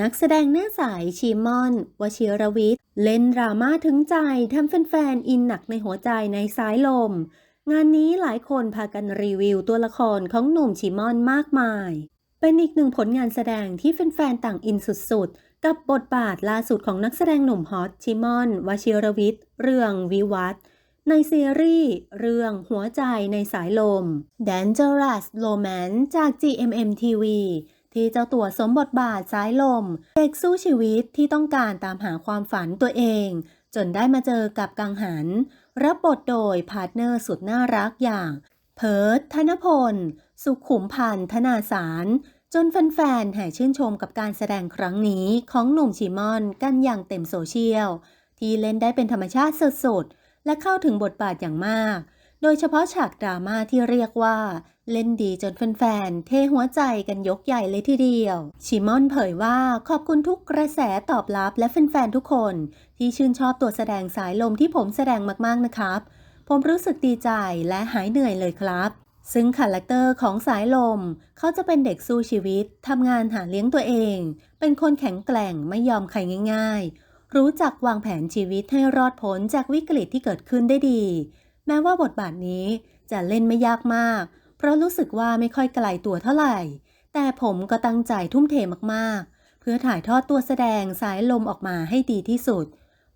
นักแสดงหน้าใสชิมอน วชิรวิทย์ เล่นดราม่าถึงใจทำแฟนๆ อินหนักในหัวใจในสายลม งานนี้หลายคนพากันรีวิวตัวละครของหนุ่มชิมอนมากมาย เป็นอีกหนึ่งผลงานแสดงที่แฟนๆ ต่างอินสุดๆ กับบทบาทล่าสุดของนักแสดงหนุ่มฮอตชิมอน วชิรวิทย์ เรื่องวิวัฒน์ในซีรีส์เรื่องหัวใจในสายลม Dangerous Romance จาก GMM TV ที่เจ้าตัวสมบทบาทสายลม เด็กสู้ชีวิตที่ต้องการตามหาความฝันตัวเอง จนได้มาเจอกับกังหัน รับบทโดยพาร์ทเนอร์สุดน่ารักอย่าง เพิร์ทธนพล สุขุมพันธ์ธนาสารจนแฟนๆแห่ชื่นชมกับการแสดงครั้งนี้ของหนุ่มชิมอนกันอย่างเต็มโซเชียล ที่เล่นได้เป็นธรรมชาติสุดๆ และเข้าถึงบทบาทอย่างมาก โดยเฉพาะฉากดราม่าที่เรียกว่า เล่นดีจนแฟนๆ เทหัวใจกันยกใหญ่เลยทีเดียว ชิมอนเผยว่าขอบคุณทุกกระแสตอบรับและแฟนๆ ทุกคน ที่ชื่นชอบตัวแสดงสายลมที่ผมแสดงมากๆ นะครับ ผมรู้สึกดีใจและหายเหนื่อยเลยครับ ซึ่งคาแรคเตอร์ของสายลม เขาจะเป็นเด็กสู้ชีวิต ทำงานหาเลี้ยงตัวเอง เป็นคนแข็งแกร่งไม่ยอมใครง่าย ๆ รู้จักวางแผนชีวิตให้รอดพ้นจากวิกฤตที่เกิดขึ้นได้ดี แม้ว่าบทบาทนี้จะเล่นไม่ยากมาก เพราะรู้สึกว่าไม่ค่อยไกลตัวเท่าไหร่ แต่ผมก็ตั้งใจทุ่มเทมากๆ เพื่อถ่ายทอดตัวแสดงสายลมออกมาให้ดีที่สุด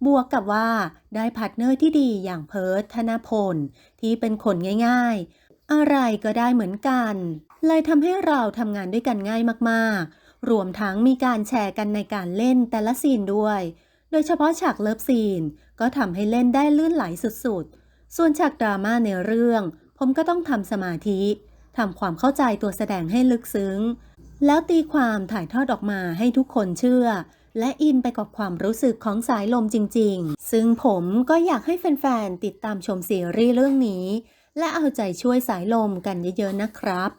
บวกกับว่าได้พาร์ทเนอร์ที่ดีอย่างเพิร์ทธนพล ที่เป็นคนง่ายๆ อะไรก็ได้เหมือนกัน เลยทำให้เราทำงานด้วยกันง่ายมากๆ รวมทั้งมีการแชร์กันในการเล่นแต่ละซีนด้วย โดยเฉพาะฉากเลิฟซีนก็ทำให้เล่นได้ลื่นไหลสุดๆส่วนฉากดราม่าในเรื่อง ผมก็ต้องทำสมาธิทำความเข้าใจตัวแสดงให้ลึกซึ้ง แล้วตีความถ่ายทอดออกมาให้ทุกคนเชื่อ และอินไปกับความรู้สึกของสายลมจริง ๆ ซึ่งผมก็อยากให้แฟน ๆ ติดตามชมซีรีส์เรื่องนี้ และเอาใจช่วยสายลมกันเยอะ ๆ นะครับ